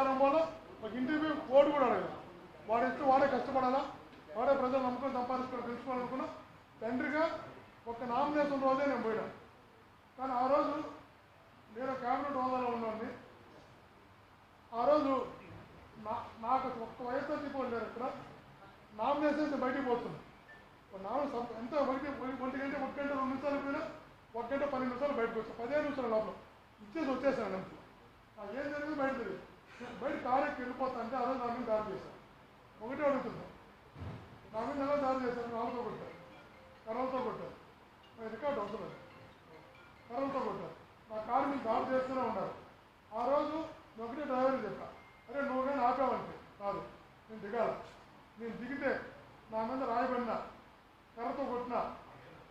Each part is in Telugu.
ప్రచారం పోలా ఒక ఇంటికి కోడ్ కూడా అడగదు వాడు ఇస్తే వాడే కష్టపడాలా? వాడే ప్రజలు నమ్ముకొని సంపాదించుకొని తెలుసుకోవాలనుకున్నా? తండ్రిగా ఒక నామినేషన్ రోజే నేను పోయినా. కానీ ఆ రోజు నేను క్యాబినెట్ హోదాలో ఉన్నాను ఆ రోజు నా నాకు ఒక్క వయసు తీసుకోండి లేరు ఇక్కడ. నామినేషన్ బయటికి పోతుంది. నామిన సబ్ ఎంత పోయి ఒంటి గంట ఒక గంట రెండు నిమిషాలు పోయినా ఒక గంట పన్నెండు నిమిషాలు బయటకు వచ్చాను పదిహేను నిమిషాల లోపల. ఇచ్చేసి వచ్చేసాను నాకు ఏం జరిగింది బయట తెలియదు. బయట కారు ఎక్కి వెళ్ళిపోతా అంటే ఆ రోజు నా మీద దాడి చేశాను. ఒకటే అడుగుతుంది నా మీద ఎలా దాడి చేశాను? రాళ్ళతో కొట్టారు. కర్రలతో కొట్టారు. అది రికార్డు అవసరం కర్రలతో కొట్టారు. నా కారు మీద దాడి చేస్తూనే ఉన్నారు. ఆ రోజు ఒకటే డ్రైవర్ చెప్పా. అరే నువ్వు కానీ ఆపావంటే కాదు. నేను దిగాల. నేను దిగితే నా మీద రాయబడిన కర్రతో కొట్టిన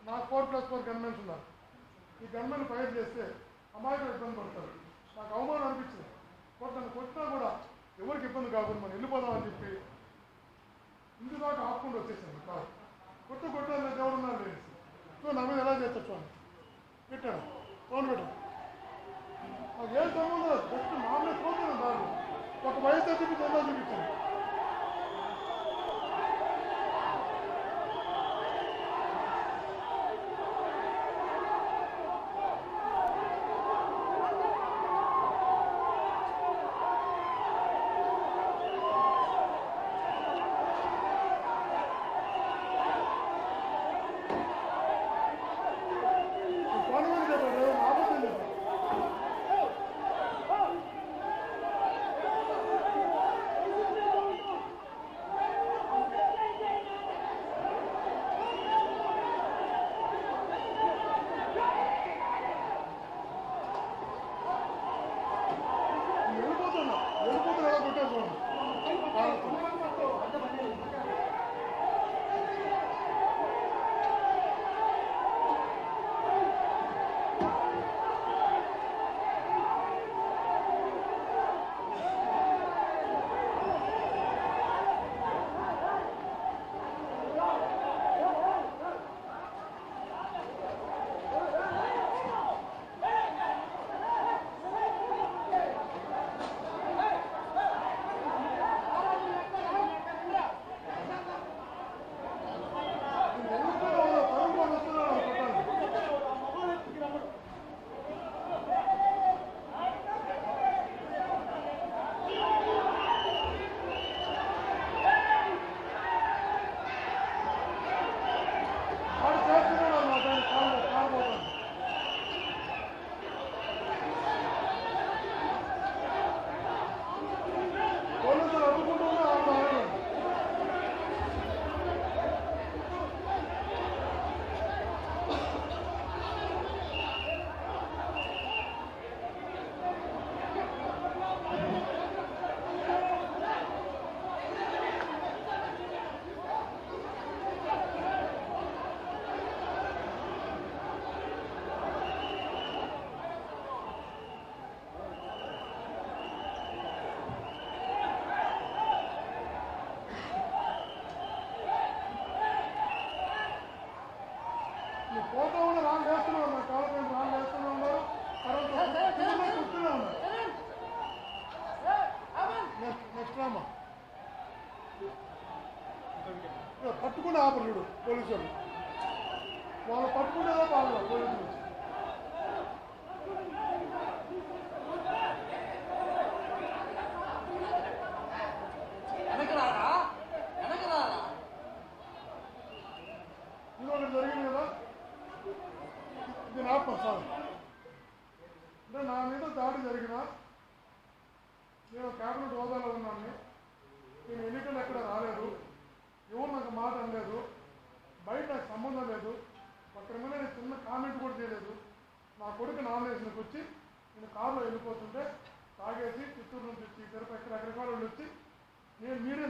నా ఫోర్ ప్లస్ ఫోర్ గన్మెన్స్ ఉన్నారు. ఈ గన్మెన్ ఫైర్ చేస్తే అమాయకులు ఇబ్బంది పడతారు. నాకు అవమానం అనిపించింది. కొట్టను కొట్టినా కూడా ఎవరికి ఇబ్బంది కాకుండా మనం వెళ్ళిపోదామని చెప్పి ఇందుదాకా ఆపుకుండా వచ్చేసాను కాదు కొట్టు కొట్టాలి దేవుడు ఉన్నారు లేదు సో నా మీద ఎలా చేస్తా అని పెట్టాను. ఫోన్ పెట్టాను. నాకు ఏం సంబంధం లేదు. జస్ట్ మామూలు ఫోన్ దాన్ని ఒక వయసు చూపించి ఎలా చూపించాను.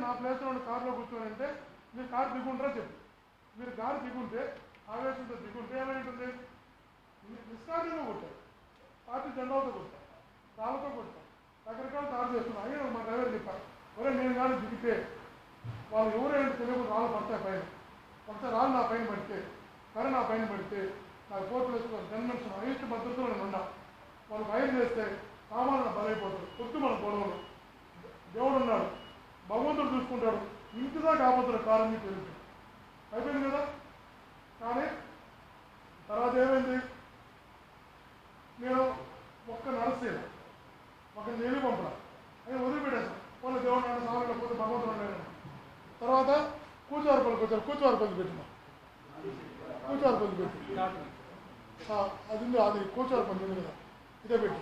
నా ప్లేస్లో ఉండి కారులో కూర్చోనంటే మీరు కారు దిగుంటారా చెప్పు. మీరు కారు దిగుంటే ఆవేశంతో దిగుంటే ఏమైంటుంది నిష్కార్యంగా కొట్టారు పార్టీ జెండాలతో కొట్టారు రాళ్ళతో కొట్టారు రకరకాల దాడి చేస్తున్నారు. అయ్యే మా డ్రైవర్ చెప్పారు ఒరే నేను కానీ దిగితే. వాళ్ళు ఎవరైనా తెలియకుండా రాళ్ళు పడతాయి పైన. ఒకసారి రాళ్ళు నా పైన పడితే కర్ర నా పైన పడితే నాకు ఫోర్ ప్లస్ గన్మెన్స్ భద్రతలో నేను ఉన్నా. వాళ్ళు ఫైర్ చేస్తే సామాన్లు బలైపోతారు. పొద్దు మన గొడవలు. దేవుడు ఉన్నాడు భగవంతుడు చూసుకుంటాడు. ఇంటిదా కాకపోతాడు కారణం మీకు తెలుసు అయిపోయింది కదా? కానీ తర్వాత ఏమైంది? నేను ఒక్క నరసేను ఒక నీళ్ళు పంపడం అది వదిలిపెట్టేసాను వాళ్ళు దేవుడు అంటే సామాన్లు పోతే భగవంతుడు ఉన్నాడు తర్వాత కూర్చోవారిపల్లికి వచ్చారు. పెట్టినా? పెట్టిన? కూర్చోవారిపల్లి పెట్టి అది ఉంది అది కూర్చోవారిపల్లి ఉంది కదా. ఇదే పెట్టి.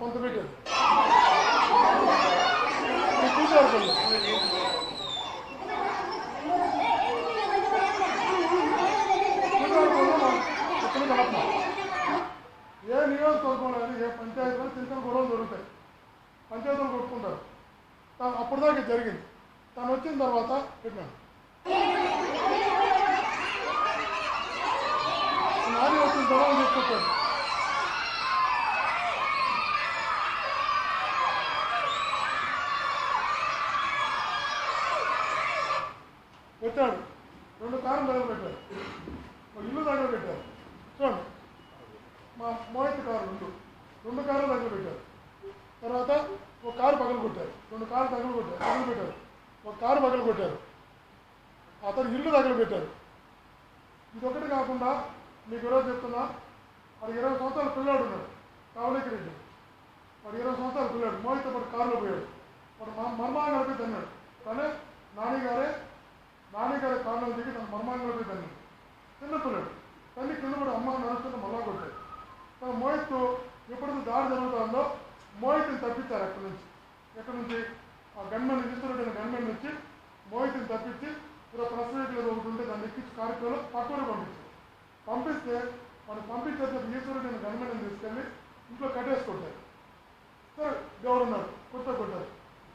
కొంత పెట్టారు ఏ నియోజకవర్గంలో కానీ ఏ పంచాయతీలో చిన్న చిన్న గొడవలు జరుగుతాయి పంచాయతీలు కొట్టుకుంటారు తా- అప్పుడు దాకా జరిగింది తను వచ్చిన తర్వాత పెట్టినాను నాని వచ్చిన తర్వాత తీసుకొచ్చాడు పెట్టాడు రెండు కార్లు దగ్గర పెట్టాడు ఒక ఇల్లు దగ్గర పెట్టారు చూడండి. మా మోహిత కారు రెండు. రెండు కార్లు దగ్గర పెట్టారు తర్వాత ఒక కారు పగలు కొట్టారు రెండు కారు తగలు కొట్టారు తగలు పెట్టారు ఒక కారు పగలు కొట్టారు అతను ఇల్లు తగలు పెట్టారు ఇదొకటి కాకుండా మీకు ఈరోజు చెప్తున్నా వాడు ఇరవై సంవత్సరాల పిల్లాడు ఉన్నాడు కావలేకి రెడ్డి. వాడు ఇరవై సంవత్సరాల పిల్లాడు. మోహిత్ పాటు కారులో పోయాడు. వాడు మా మర్మాంగలపై తన్నాడు. కానీ నాన్నగారే నాన్నగారి కాలం దిగి తన మర్మాంగలపై తల్లి చిన్నపిల్లడు. తల్లి కింద కూడా అమ్మ నడుస్తున్న మళ్ళా కొట్టాడు. తన మోహిత్ ఎప్పుడైతే దాడి జరుగుతుందో మోహిత్ని తప్పించారు అక్కడి నుంచి? ఎక్కడి నుంచి? ఆ గన్మెన్ ఇస్తున్నటువంటి గన్మెన్ నుంచి మోహిత్ని తప్పించి ఇలా ప్రెస్ మీట్లో ఒకటి ఉంటే దాన్ని ఎక్కించి కార్యక్రమంలో పక్కన పంపించారు. పంపిస్తే మనం పంపించేస్తే ఈశ్వరుడు గన్మెన్ తీసుకెళ్ళి ఇంట్లో కట్టేసుకుంటారు సరే గవర్నర్ కొత్త కొట్టారు.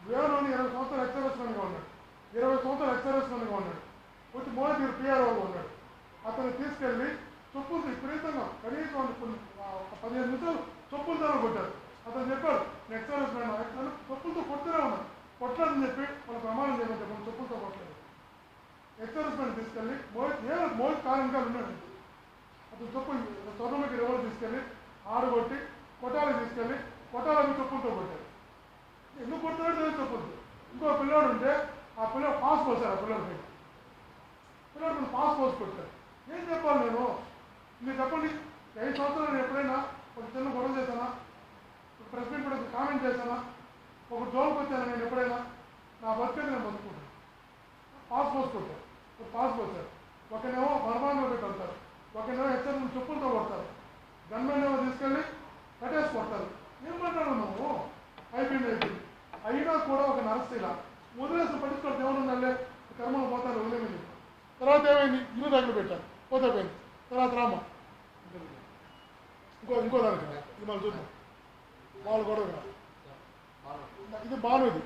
వేణుని ఇరవై సంవత్సరాలు ఎక్సర్వేస్మెన్గా ఉన్నాడు. ఇరవై సంవత్సరాలు ఎక్సర్వేస్మెన్గా ఉన్నాడు. వచ్చి మోడీ పిఆర్ఓ ఉన్నాడు అతను తీసుకెళ్ళి చొప్పులు విపరీతంగా కనీసం ఒక కొన్ని ఒక పదిహేను నిమిషాలు చొప్పులతో కొట్టారు. అతను చెప్పాడు నెక్స్ట్ సర్వీస్ మ్యాన్ నన్ను చొప్పులతో కొడుతూనే ఉన్నాను కొట్టలేదని చెప్పి వాళ్ళ ప్రమాణం చేయమని చెప్పాను చొప్పులతో కొట్టలేదు. నెక్స్ట్ మ్యాన్ తీసుకెళ్ళి మోహిత్ ఏ మోహిత్ కారణంగా ఉన్నాడు అతను చొప్పు స్వర్ణముఖి రివర్ తీసుకెళ్ళి ఆడగొట్టి కొట్టాలి తీసుకెళ్ళి కొట్టాలని చొప్పులతో కొట్టారు. ఎందుకు కొడుతున్నాడు తెలియదు చొప్పులతో. ఇంకో పిల్లోడు ఉంటే ఆ పిల్లలు పాస్ పోసారు ఆ పిల్లడి పైన పిల్లలు పాస్ పోసి కొట్టారు ఏం చెప్పాలి నేను? మీరు చెప్పండి. ఐదు సంవత్సరాలు నేను ఎప్పుడైనా ఒక చిన్న గొడవ చేశానా? ఒక ప్రెస్ మీట్ కూడా కామెంట్ చేశానా? ఒక జోన్కి వచ్చాను నేను ఎప్పుడైనా? నా బతికేది నేను బతుకుంటాను. పాస్ పోసి ఒక పాస్ పోసారు ఒకనేమో బర్మాన్లో పెట్టి అంటారు ఒకనేమో హెచ్చరి చెప్పులతో కొడతారు. గన్మెన్ ఏమో తీసుకెళ్ళి కట్టేసి కొడతారు. ఏం మాట్లాడు నువ్వు? అయిపోయింది అయిపోయింది. అయినా కూడా ఒక నరస్థిల వదిలేసి పట్టించుకోవడం దేవుడు నల్లే కర్మలు పోతారు వదిలేమని తర్వాత ఏమైంది? ఇల్లు దగ్గర పెట్టారు. పోతే పోయింది. తర్వాత రామ్మ ఇంకో ఇంకో దానికి ఇది మనం చూద్దాం. వాళ్ళు గొడవ ఇది బాను ఇది.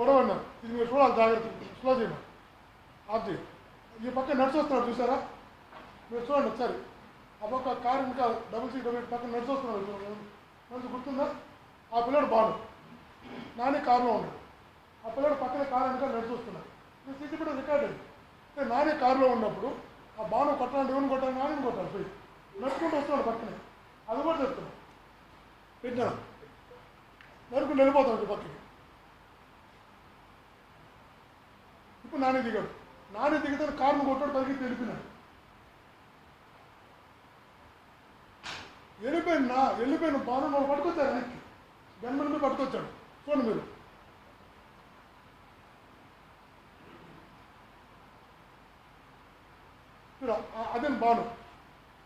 గొడవ అన్నారు. ఇది మీరు చూడాలి జాగ్రత్త. స్లో చేయమని. ఆఫ్ ఈ పక్క నడిచొస్తున్నాడు చూసారా మీరు చూడండి ఒకసారి. ఆ పక్క కారు ఇంకా డబుల్ సీట్ డబుల్ పక్కన నడిచి వస్తున్నాడు నడిచి గుర్తుందా? ఆ పిల్లడు బాను. నాని కారులో ఉన్నాడు. ఆ పిల్లడు పక్కన కారు వెనకాల నడిచి వస్తున్నాడు ఈ సీసీ కూడా రికార్డ్ అయింది. అంటే నాని కారులో ఉన్నప్పుడు ఆ బాను కొట్టాలంటే ఎవరిని కొట్టాలి నాని కొట్టాలి పోయి. నడుచుకుంటూ వస్తున్నాడు పక్కనే. అది కూడా చెప్తున్నాడు పెట్టిన నడుకుంటూ వెళ్ళిపోతాడు పక్కకి. ఇప్పుడు నానే దిగాడు. నానే దిగితే కారును కొట్టాడు పైకి వెళ్ళిపోయినాడు. వెళ్ళిపోయిన వెళ్ళిపోయిన బాను వాళ్ళు పట్టుకొచ్చారు వెనక్కి. గన్మెన్ మీద పట్టుకొచ్చాడు. చూడండి మీరు. చూడ అదే బాను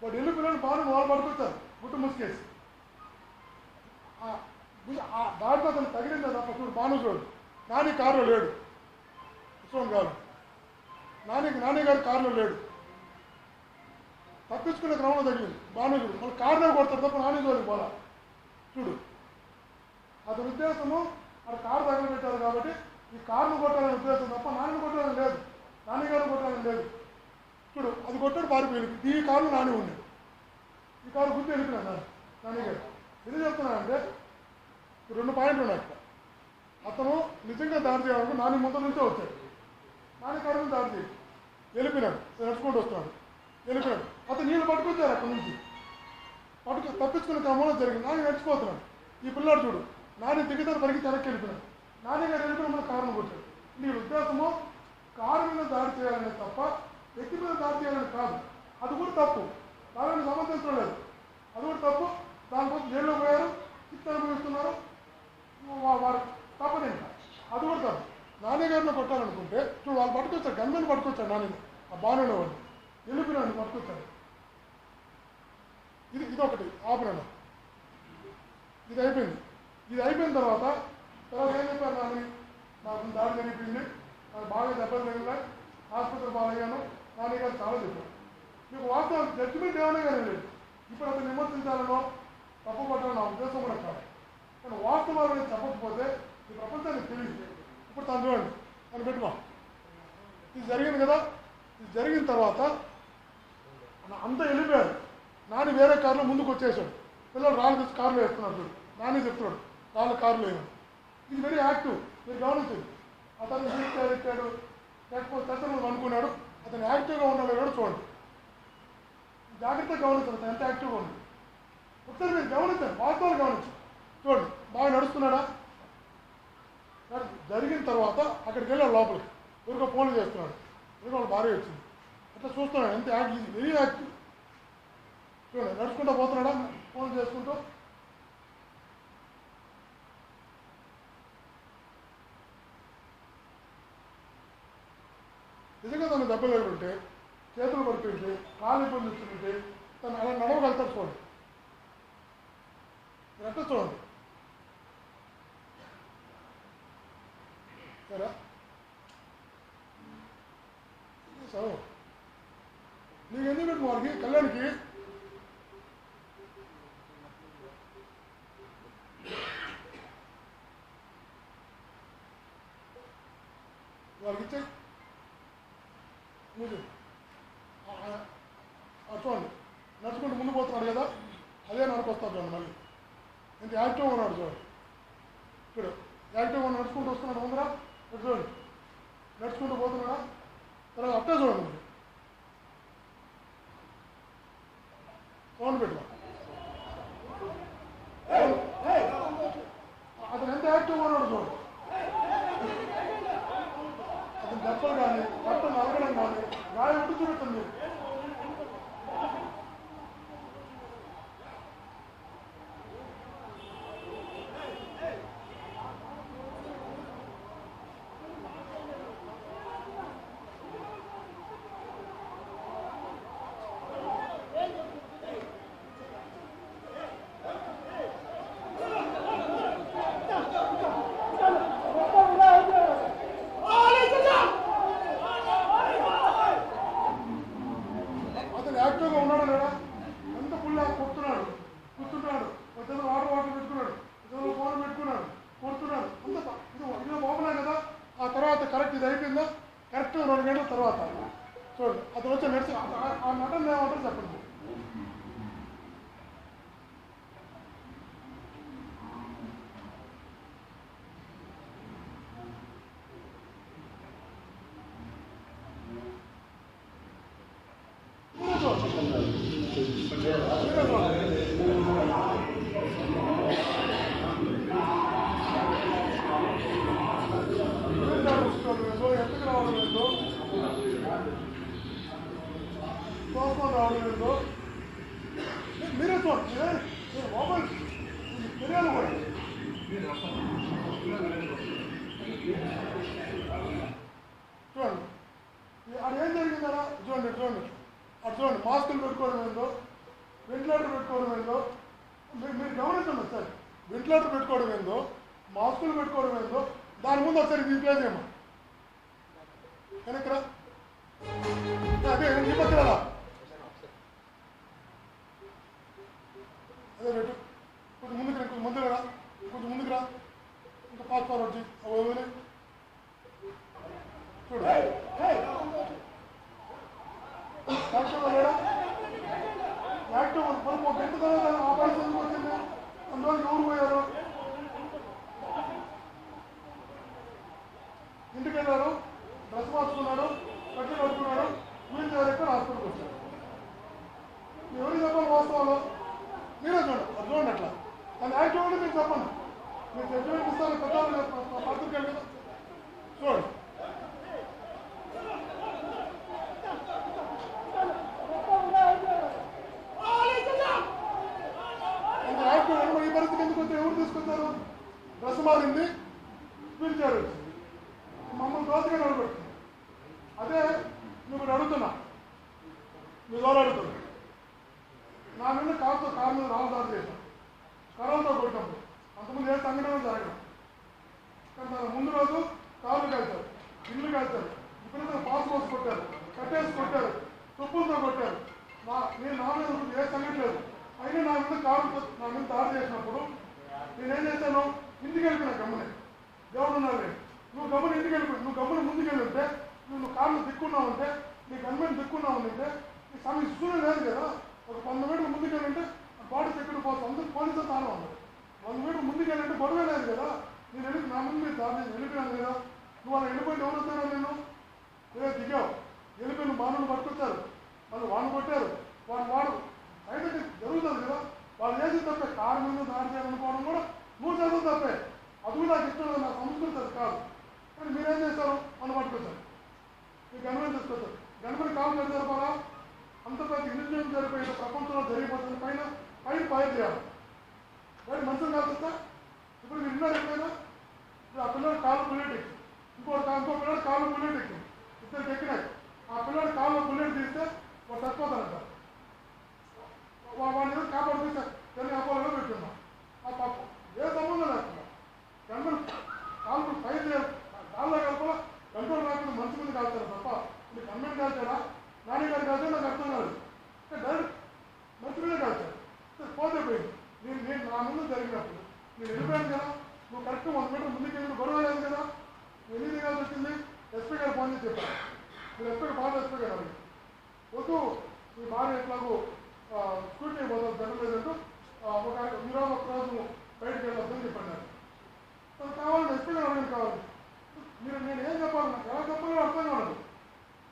వాడు వెళ్ళిపోయినాడు బాను వాళ్ళు పట్టుకొచ్చారు గుట్టు కేసు ఆ దాంట్లో అతను తగిలింది తప్ప చూడు బాను చూడు. నాని కారులో లేడు. ఉత్సవం గారు. నాని నాని గారు కారులో లేడు. తప్పించుకునే క్రమంలో తగిలింది. బాను చూడు. మళ్ళీ కారులో కొడతారు తప్ప నాని చూడు బాల చూడు. అతని ఉద్దేశము అక్కడ కారు తగలబెట్టారు కాబట్టి ఈ కారును కొట్టాలనే ఉద్దేశం తప్ప నాన్న కొట్టాలని లేదు. నాన్నగారు కొట్టాలని లేదు. చూడు అది కొట్టాడు పారిపోయింది ఈ కారు నాని ఉంది. ఈ కారు గుర్తు వెళ్ళిపోయినా నాన్న నాని గారు. ఎందుకు చెప్తున్నానంటే రెండు పాయింట్లు ఉన్నాయి అక్కడ అతను నిజంగా దాడి చేయాలంటే నాని ముందు నుంచే వచ్చాడు. నాని కారు మీద దాడి చేయి వెళ్ళిపోయినాడు. నడుచుకుంటూ వస్తున్నాడు. వెళ్ళిపోయాడు అతను నీళ్ళు పట్టుకొచ్చారు అక్కడి నుంచి. పట్టుకు తప్పించుకునే క్రమంలో జరిగింది. నాని నడిచిపోతున్నాడు. ఈ పిల్లాడు చూడు నాని దిగుతాను పరిగి వెనక్కి వెళ్ళిపోయాడు నాని గారు వెళ్ళిపోయిన కారణం కొట్టాడు. నీ ఉద్దేశము కారు మీద దాడి చేయాలనే తప్ప వ్యక్తి మీద దాడి చేయాలని కాదు. అది కూడా తప్పు. దానిని సమర్థించడం లేదు. అది కూడా తప్పు. దానికోసం జైల్లో పోయారు. శిక్ష అనుభవిస్తున్నారు వారు తప్పదు ఇంకా. అది కూడా తప్పు. నాన్నగారిని కొట్టాలనుకుంటే చూడు వాళ్ళు పట్టుకొచ్చారు. గన్మెన్ పట్టుకొచ్చాడు నాని ఆ బాణంలో వాళ్ళు వెళ్ళిపోయినాడు పట్టుకొచ్చాడు ఇది ఇది ఒకటి ఇది అయిపోయింది. ఇది అయిపోయిన తర్వాత తర్వాత ఏం చెప్పారు నాని? నాకు దారి జరిగిపోయింది నాకు బాగా దెబ్బలు తగిలినాయి. హాస్పిటల్ బాగయ్యాను కానీ గారు చాలా చెప్పారు మీకు వాస్తవం జడ్జిమెంట్ ఏమైనా కానీ లేదు. ఇప్పుడు అతను విమర్శించాలనో తప్పు నా ఉద్దేశం కూడా కాదు. కానీ వాస్తవాలు అనేది చెప్పకపోతే ఈ ప్రపంచానికి తెలియదు. ఇప్పుడు తను చూడండి. తను పెట్టుకో. ఇది జరిగింది కదా. ఇది జరిగిన తర్వాత నా- అంతా వెళ్ళిపోయారు నాని వేరే కారులో ముందుకు వచ్చేసాడు. పిల్లలు రాళ్ళు తెచ్చి కారులో వేస్తున్నాడు నాని చెప్తున్నాడు రాళ్ళు కారులో వేయను ఇది వెరీ యాక్టివ్ మీరు గమనించండి. అతను ఇచ్చాడు ఇచ్చాడు లేకపోతే సెషన్ అనుకున్నాడు. అతను యాక్టివ్గా ఉన్నాడో కూడా చూడండి. జాగ్రత్తగా గమనించండి అతను ఎంత యాక్టివ్గా ఉంది ఒకసారి మీరు గమనించండి వాస్తవాలు గమనించండి. చూడండి బాగా నడుస్తున్నాడా? జరిగిన తర్వాత అక్కడికి వెళ్ళాడు లోపలికి. ఊరికో ఫోన్లు చేస్తున్నాడు. ఊరికో వాళ్ళు భారీ వచ్చింది. అట్లా చూస్తున్నాడు ఎంత యాక్టివ్ వెరీ యాక్టివ్. చూడండి నడుచుకుంటూ పోతున్నాడా? ఫోన్ చేసుకుంటూ నిజంగా తను దెబ్బలు ఉంటే చేతులు పడుతుంటే కాలు ఇబ్బంది వచ్చింటే తను అలా నడవగలుగుతారు చూడండి మీరు ఎట్లా చూడండి సరే? సరే. నీకు ఎందుకు పెట్టు వాడికి? కళ్యాణ్కి? వాళ్ళకి ఇచ్చే నువ్వు చూడండి. నడుచుకుంటూ ముందు పోతున్నాడు కదా? అదే నడుకొస్తాడు చూడండి మళ్ళీ. ఇంత యాక్టివ్గా ఉన్నాడు చూడండి. ఇప్పుడు యాక్టివ్గా నడుచుకుంటూ వస్తున్నాడు ముందర. చూడండి. నడుచుకుంటూ పోతున్నాడా? తర్వాత అట్టే చూడండి మీరు సౌండ్ పెట్టు. దాని ముందు అదే ఈ పక్కన అదే రేటు కొంచెం ముందుకు రా, కొంచెం ముందుకు రా. కొంచెం ముందుకు రా. ఇంకా పాస్ ఫార్వర్డ్ చేయి. చూడు యాక్టివ్ లేడా యాక్టివ్ మనం ఒక గంట తర్వాత ఆపరేషన్ ఎందుకు వచ్చింది అందువల్ల ఎవరు పోయారు ఇంటికి వెళ్ళారు డ్రెస్ మార్చుకున్నాడు కట్లు కట్టుకున్నాడు వీళ్ళు ఎవరైతే హాస్పిటల్కి వచ్చారు మీరు చెప్పండి మీరు జడ్జిమెంట్ ఇస్తారు పెద్దవాళ్ళు కదా, ప- ప- పత్రికలు కదా చూడండి ఇంకా రాకపోయాడు మరి ఈ పరిస్థితి ఎందుకు వచ్చి ఎవరు తీసుకొచ్చారు డ్రెస్ మారింది పిలిచారు మమ్మల్ని దోసగా నిలబెడుతుంది అదే నువ్వు అడుగుతున్నా మీ ద్వారా అడుగుతున్నా నా మీద కారుతో కారు మీద రావదారు చేశాను కరోనాతో కొట్టినప్పుడు అంతకుముందు ఏ సంఘటన జరగదు కానీ దాని ముందు రోజు కాళ్ళు కాల్చారు ఇల్లు కడతారు ఇప్పుడు పాస్ పోస్ కొట్టారు కట్టేసి కొట్టారు తుప్పులతో కొట్టారు. నా నేను నా మీద ఏ సంఘటన లేదు. అయినా నా మీద కారు నా మీద దాడి చేసినప్పుడు నేనేం చేశాను? ఇంటికి వెళ్ళిపోయినా గమ్మని. దేవుడు ఉన్నాడు నువ్వు గమ్మని ఇంటికి వెళ్ళిపోయి నువ్వు గమ్మని ముందుకు వెళ్ళి ఉంటే నువ్వు నువ్వు కాళ్ళు దిక్కున్నావు అంటే నీ గన్మెన్ దిక్కున్నావు అంటే నీ సమయం సూర్యుడు లేదు కదా? ఒక వంద మీటర్లు ముందుకెళ్ళంటే బాడీ సెక్యూరిటీ పోతుంది అందరూ పోలీసులు తాను ఉన్నారు వంద మీటర్లు ముందుకెళ్ళంటే గొడవ లేదు కదా. నేను వెళ్ళి నా ముందు మీద దాడి వెళ్ళిపోయాను కదా. నువ్వు అలా వెళ్ళిపోయింది ఎవరు వస్తారా నేను లేదా దిగావు. వెళ్ళిపోయిన మానవులు పట్టుకొచ్చారు. వాళ్ళు వాళ్ళు కొట్టారు. వాళ్ళు వాడు అయితే జరుగుతుంది కదా. వాళ్ళు చేసిన తప్పే. కారు మీద దారి చేయాలనుకోవడం కూడా నువ్వు చేసిన తప్పే. అది కూడా నాకు ఇష్టం నా సంస్కృతి అది కాదు. కానీ మీరేం చేశారు వాళ్ళు పట్టుకొచ్చారు. మీ గణపతి తీసుకొచ్చారు. గణపతి కావాలి మీద జరపాలా? అంత పెద్ద ఇంజనీరింగ్ జరిపోయిన ప్రపంచంలో జరిగిపోతుంది పైన పైన ఫైర్ చేయాలి బయట మంచిగా కాల్చుతా ఇప్పుడు మీరు విన్నారు ఎప్పుడైనా? ఇప్పుడు ఆ పిల్లడు కాలు బుల్లెట్ ఎక్కి. ఇంకో ఇంకో పిల్లడు కాలు బుల్లెట్ ఎక్కి. ఇద్దరు ఎక్కినాయి ఆ పిల్లడు కాలు బుల్లెట్ తీస్తే వాడు చచ్చిపోతారంట వాడిని ఏదో కాపాడుతూ తెల్లి అపోలో పెట్టున్నాం ఆ పాప ఏ సంబంధం లేకుండా కంట్రోల్ కాలు ఫైర్ చేయాలి కాళ్ళ కలపల కంట్రోల్ రాకుండా మంచి మంది కాల్తారు తప్ప. ఇది గవర్నమెంట్ కాల్చాడా నాని గారు కాల్చాడు నాకు అర్థం కాదు మంత్రులే కాదు మంచి పోతే పోయింది. నేను నేను నా ముందు జరిగినప్పుడు నేను వెళ్ళిపోయాను కదా. నువ్వు కరెక్ట్ వంద మీటర్ ముందుకు వెళ్ళి గొడవ లేదు కదా. ఎన్ని దిగాల్సి వచ్చింది? ఎస్పీ గారు ఫోన్ చేసి చెప్పాను మీరు ఎస్పీ బాగా ఎస్పీ గారు అడిగి వద్దు మీ భార్య ఎట్లాగో స్కూటీ పోతుంది జరగలేదంటూ ఒక ఈరోజు ఒక రోజు బయటకు వెళ్ళొద్దని చెప్పాను కావాలంటే ఎస్పీ గారు అడిగింది కావాలి. మీరు నేను ఏం చెప్పాలి? నాకు ఎలా చెప్పాలో అర్థం కావాలి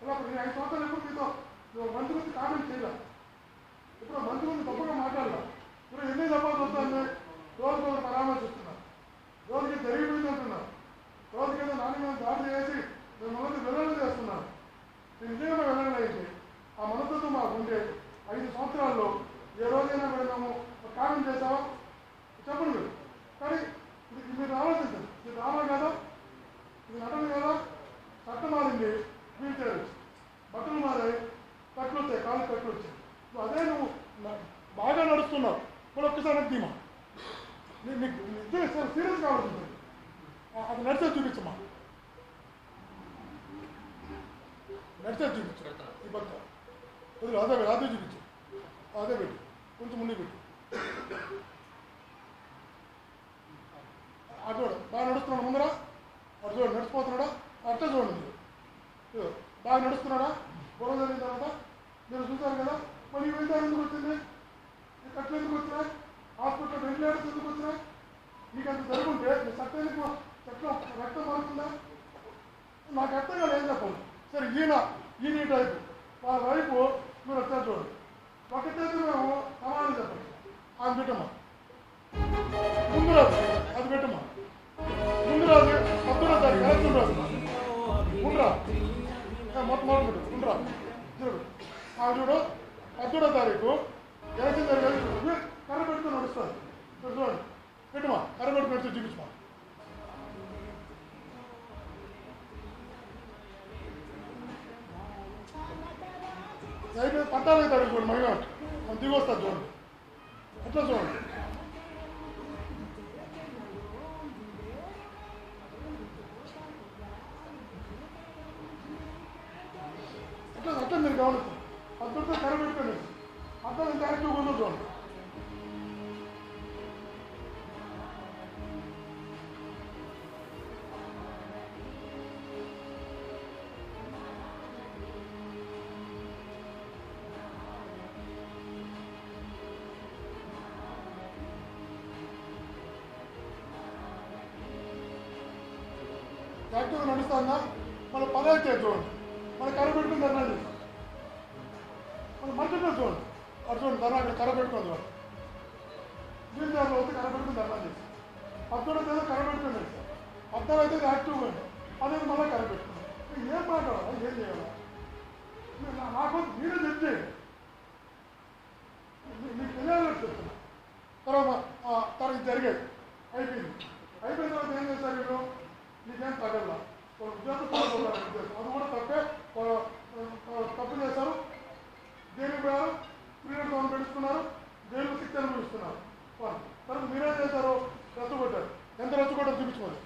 అలా నేను ఐదు సంవత్సరాలు ఎప్పుడు మీతో నువ్వు మంచి కామెంట్ చేయలే ఇప్పుడు మంచి గురించి తప్పుగా మాట్లాడలా ఇప్పుడు ఎన్ని దెబ్బలు వస్తుంది రోజు రోజు పరామర్శిస్తున్నా రోజుకి జరిగిపోయింది అంటున్నారు. రోజుకి ఏదో నాన్న మీద దాడి చేసి మేము మనసు వెళ్ళడం చేస్తున్నారు. నేను నిజంగా వెళ్ళలేదు ఆ మనసుతో మాకు ఉండే ఐదు సంవత్సరాల్లో ఏ రోజైనా వెళ్ళాము ఒక కారణం చేసావా చెప్పండి మీరు. కానీ ఇది ఇది మీరు ఆలోచించండి. ఇది కదా? ఇది నటన కదా? చట్టం మారింది వీల్ బట్టలు మారాయి కట్లు వచ్చాయి కాలు కట్లు వచ్చాయి నువ్వు అదే నువ్వు బాగా నడుస్తున్నావు. ఇప్పుడు ఒక్కసారి ధీమా నీకు నిజంగా సీరియస్ కావాల్సింది అది నడిచే చూపించమ్మా. నడిచే చూపించు. ఈ పక్క. వదిలే అదే పెట్టు, అదే చూపించు. అదే పెట్టు. కొంచెం ముందు పెట్టు. అటు బాగా నడుస్తున్నాడు ముందరా. అటు చూడు నడిచిపోతున్నాడా? అట్టే చూడండి. బాగా నడుస్తున్నాడా? గొడవ జరిగిన తర్వాత మీరు చూశారు కదా మరి ఈ వైద్యం ఎందుకు వచ్చింది? ఈ కట్లు ఎందుకు వచ్చినాయి? హాస్పిటల్ వెంటిలేటర్స్ ఎందుకు వచ్చినాయి? మీకు అంత జరుగుంటే మీ చట్టం ఎందుకు చట్టం రక్తం మారుతుందా నాకు అర్థం కాదు ఏం చెప్పండి. సరే ఈయన ఈయన టైపు వాళ్ళ వైపు మీరు వచ్చారు చూడండి ఒకటైతే మేము సమాధానం చెప్పండి. అది పెట్టమ్మా ముందు రాదు అది పెట్టమ్మా ముందు రాదు పద్దున తారీఖు ఎలక్షన్ రాదు ముందురా మొత్తం మొదలు పెట్టు ముందురా చూడు. ఆ చూడు. పద్దుడో తారీఖు. ఎలక్షన్ జరిగేది కర్ర పెట్టుకుని నడుస్తుంది చూడండి. పెట్టుమా కర్ర పెట్టుకుని పెడితే చూపించమా అయితే తారీఖు చూడండి మహిళ దిగి వస్తారు చూడండి. ఎట్లా చూడండి? యాక్టివ్గా నడుస్తుందా? మన పదే చేసి చూడండి. మన కర్ర పెట్టుకుని ధర్నా చేస్తాం మన మధ్యలో చూడండి. అటు చూడండి ధర్నా అక్కడ కర్ర పెట్టుకుంది వాడు వీళ్ళు దాంట్లో వచ్చి కర్ర పెట్టుకుని ధర్నా చేస్తాం పద్దెనిమిది అయితే కనిపెట్టుకున్నాడు సార్ పద్నాలుగు అయితే యాక్టివ్గా ఉంది అదే మళ్ళీ కర్ర కనిపెట్టుకున్నాడు ఏం మాట్లాడాలా? ఏం చేయాలా? నాకు మీరే చెప్తే మీకు తెలియాలని చెప్తున్నా తర్వాత ఆ, తర్వాత జరిగేది. అయిపోయింది. అయిపోయిన తర్వాత ఏం చేస్తారు వీళ్ళు? తగల ఒక ఉద్యోగం అది కూడా తప్పే. తప్పు చేశారు. జైలుకి పోయారు పీరియడ్ గవర్నమెంట్ పెట్టుకున్నారు జైలు శిక్ష అనుభవిస్తున్నారు? తర్వాత మీరేం చేశారు? రెచ్చగొట్టారు ఎంత రెచ్చగొట్టారు చూపించుకోండి.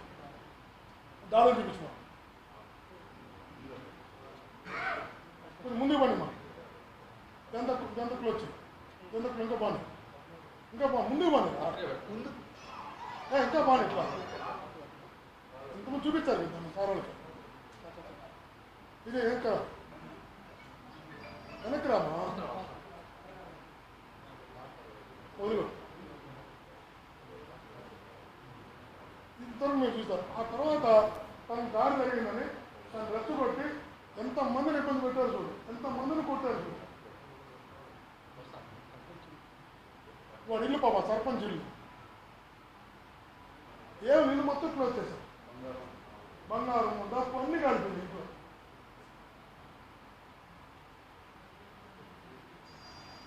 దాడులు చూపించుకోండి. కొంచెం ముందుకు పండి మా ఎంత ఎంత క్లోజ్ ఎంత ఇంకా బాగుంది ఇంకా బా ముందుకు బాగుంది ఇంకా బాగుంది ఇట్లా నువ్వు చూపించాలి దాన్ని సార్ ఇది ఇంకా వెనక్కి రామా వదిలు ఇద్దరు మీరు చూస్తారు ఆ తర్వాత తన దారి జరిగిందని తను రెచ్చగొట్టి ఎంత మందిని ఇబ్బంది పెట్టారు చూడు ఎంత మందిని కొట్టారు చూడు వాడు ఇల్లు పాప సర్పంచ్ ఇల్లు ఏం ఇల్లు మొత్తం క్లోజ్ చేశారు బంగారం డబ్బు అన్ని కలిపింది ఇంట్లో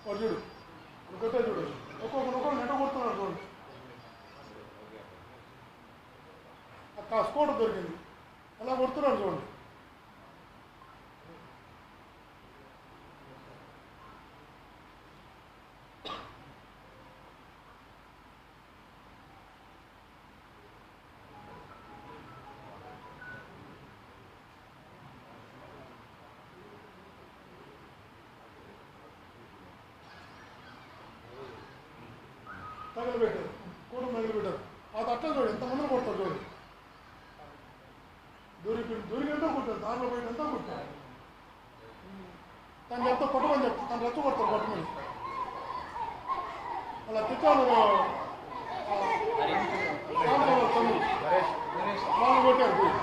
చూడు. ఒకటే చూడు. ఒక్కొక్కరు ఒకరు నెట కొడుతున్నాడు చూడు. ఆ స్కోటర్ దొరికింది. అలా కొడుతున్నారు చూడండి తగలబెట్టారు కూడా తగలబెట్టారు ఆ తట్ట చూడు ఎంత ఎంతమందిని కొడతారు చూడు. దొరికి దొరికి ఎంతో కొట్టారు దారిలో పోయి ఎంతో కొట్టారు తను చెప్తా కొట్టమని చెప్తా తను రెచ్చ కొడతారు కొట్టమని అలా తిట్టాలు తమ్ముడు వాళ్ళు కొట్టారు పోయి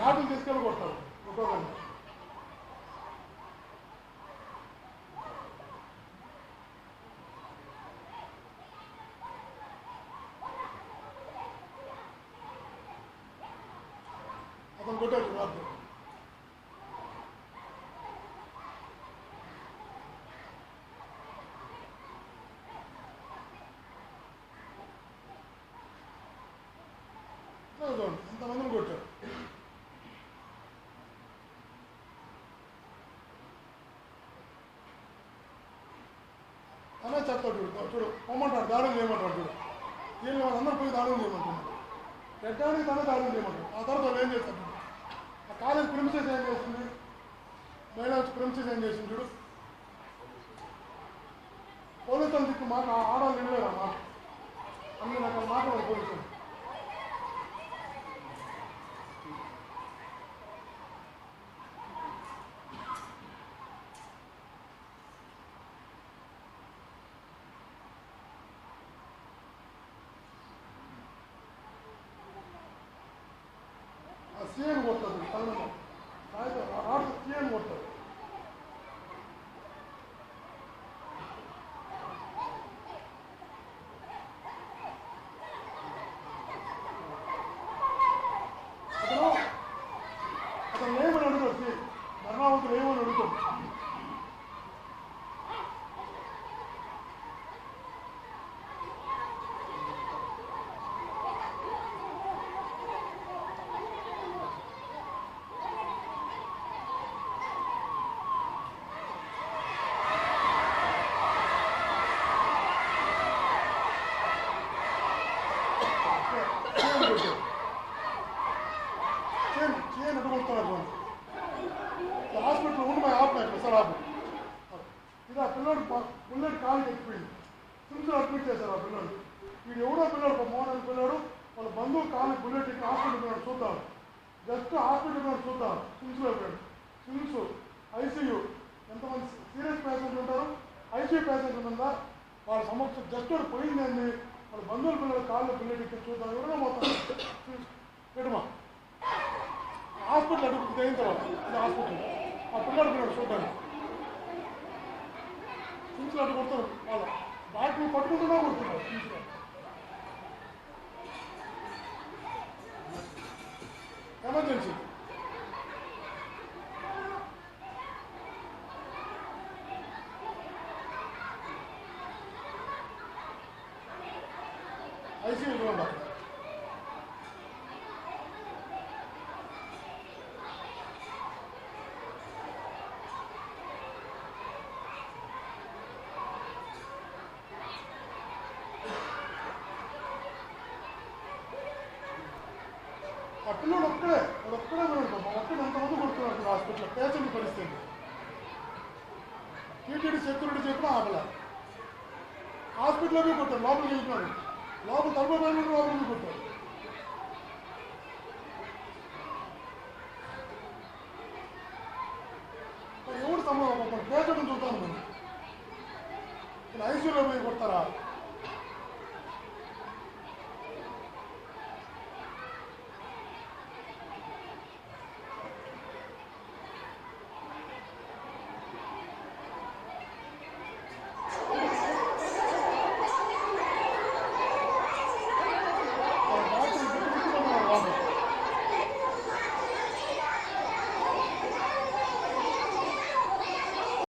ఆటలు తీసుకెళ్ళి కొడతారు ఒక్కొక్కరిని అతను కొట్టాడు రాదు ఎంతమందిని కొట్టారు అనే చెప్తాడు చూడు చూడు పొమ్మంటాడు దాడులు చేయమంటాడు చూడు. వీళ్ళు అందరూ పోయి దాడులు చేయమంటున్నాడు పెట్టడానికి తన దాడులు చేయమంటాడు. ఆ తర్వాత ఏం చేస్తాడు కాలేజ్ ప్రిన్సెస్ ఏం చేస్తుంది? మహిళా ప్రిన్సెస్ ఏం చేసింది చూడు? పోలీసులు దిక్కు మాట ఆడాలి నిలవేరా అన్ని రకాల మాటలు పోలీసులు ఆ సీఎం కొడుతుంది కళ్ళలో రాడు సీఎం కొడుతుంది అతను అతను ఏమని అడుగుతుంది ధర్మావతులు ఏమని అడుగుతుంది చేయని కొట్టాడు చేయని చేయని అడ్డు కొడుతున్నాడు చూడండి ఈ హాస్పిటల్ ఉండి మా ఆపినాయి ప్రసాద్ ఆపు ఇది ఆ పిల్లడు బుల్లెట్ కాలు ఎక్కిపోయింది సిమ్స్లో అడ్మిట్ చేశారు ఆ పిల్లడు వీడు ఎవడో పిల్లడు ఒక మోహన్ అనే పిల్లడు వాళ్ళ బంధువు కాలు బుల్లెట్ ఎక్కి హాస్పిటల్ పిల్లడు చూద్దాం జస్ట్ హాస్పిటల్ పిల్లడు చూద్దాం సిమ్స్లో పోయాడు సిమ్స్ ఐసీయూ ఎంతమంది సీరియస్ పేషెంట్లు ఉంటారు ఐసీయూ వాళ్ళ సమస్య జస్ట్ పోయిందండి వాళ్ళ బంధువుల పిల్లలు కాళ్ళు బుల్లెట్ చూద్దాం. ఎవడో మొత్తం పెడుమా హాస్పిటల్ అడుగుతుంది అయిన తర్వాత ఇది హాస్పిటల్. ఆ పిల్లలు పిల్లడు చూద్దాం. చూసి అటు కొడతారు. వాళ్ళు డాక్టర్ పట్టుకుంటున్నా కొడుతున్నారు. చూసి. ఎమర్జెన్సీ ఐసీయూలో ఉన్నారు ఆ పిల్లడు ఒక్కడే వాడు ఒక్కడే ఉన్నాడు పాపం. ఒక్కడే ఎంతమంది కొడుతున్నారు హాస్పిటల్ పేషెంట్ పరిస్థితి. టీటీడీ సెక్యూరిటీ చెప్పిన ఆపలే. హాస్పిటల్లోకి కొట్టారు లోపలికి వెళ్ళిపోయారు లోపల తలుపు పైన లోపలికి కొట్టారు మరి ఎవడు సంబంధం ఒక పేషెంట్ చూస్తాను మనం. ఐసీయూలో పోయి కొడతారా?